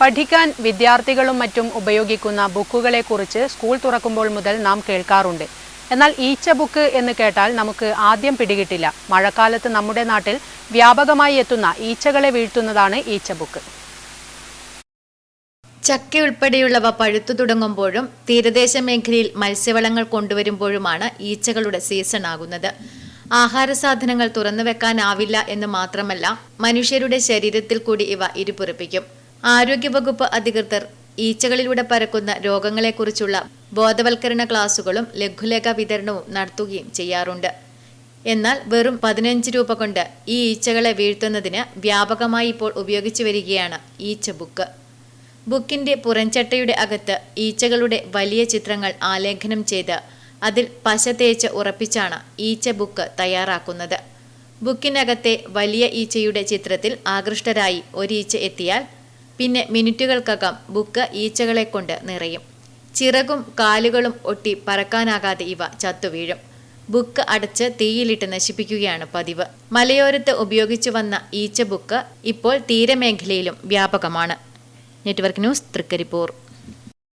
പഠിക്കാൻ വിദ്യാർത്ഥികളും മറ്റും ഉപയോഗിക്കുന്ന ബുക്കുകളെക്കുറിച്ച് സ്കൂൾ തുറക്കുമ്പോൾ മുതൽ നാം കേൾക്കാറുണ്ട്. എന്നാൽ ഈച്ച ബുക്ക് എന്ന് കേട്ടാൽ നമുക്ക് ആദ്യം പിടികിട്ടില്ല. മഴക്കാലത്ത് നമ്മുടെ നാട്ടിൽ വ്യാപകമായി എത്തുന്ന ഈച്ചകളെ വീഴ്ത്തുന്നതാണ് ഈച്ച ബുക്ക്. ചക്ക ഉൾപ്പെടെയുള്ളവ പഴുത്തു തുടങ്ങുമ്പോഴും തീരദേശ മേഖലയിൽ മത്സ്യവളങ്ങൾ കൊണ്ടുവരുമ്പോഴുമാണ് ഈച്ചകളുടെ സീസൺ ആകുന്നത്. ആഹാര സാധനങ്ങൾ തുറന്നു വെക്കാനാവില്ല എന്ന് മാത്രമല്ല മനുഷ്യരുടെ ശരീരത്തിൽ കൂടി ഇവ ഇരുപുറപ്പിക്കും. ആരോഗ്യവകുപ്പ് അധികൃതർ ഈച്ചകളിലൂടെ പരക്കുന്ന രോഗങ്ങളെക്കുറിച്ചുള്ള ബോധവൽക്കരണ ക്ലാസുകളും ലഘുലേഖ വിതരണവും നടത്തുകയും ചെയ്യാറുണ്ട്. എന്നാൽ വെറും പതിനഞ്ച് രൂപ കൊണ്ട് ഈ ഈച്ചകളെ വീഴ്ത്തുന്നതിന് വ്യാപകമായി ഇപ്പോൾ ഉപയോഗിച്ചു വരികയാണ് ഈച്ച ബുക്ക്. ബുക്കിന്റെ പുറംചട്ടയുടെ അകത്ത് ഈച്ചകളുടെ വലിയ ചിത്രങ്ങൾ ആലേഖനം ചെയ്ത് അതിൽ പശ തേച്ച് ഉറപ്പിച്ചാണ് ഈച്ച ബുക്ക് തയ്യാറാക്കുന്നത്. ബുക്കിനകത്തെ വലിയ ഈച്ചയുടെ ചിത്രത്തിൽ ആകൃഷ്ടരായി ഒരീച്ച എത്തിയാൽ പിന്നെ മിനിറ്റുകൾക്കകം ബുക്ക് ഈച്ചകളെ കൊണ്ട് നിറയും. ചിറകും കാലുകളും ഒട്ടി പറക്കാനാകാതെ ഇവ ചത്തുവീഴും. ബുക്ക് അടച്ച് തീയിലിട്ട് നശിപ്പിക്കുകയാണ് പതിവ്. മലയോരത്ത് ഉപയോഗിച്ചു വന്ന ഈച്ച ബുക്ക് ഇപ്പോൾ തീരമേഖലയിലും വ്യാപകമാണ്. Network news Thrikaripur.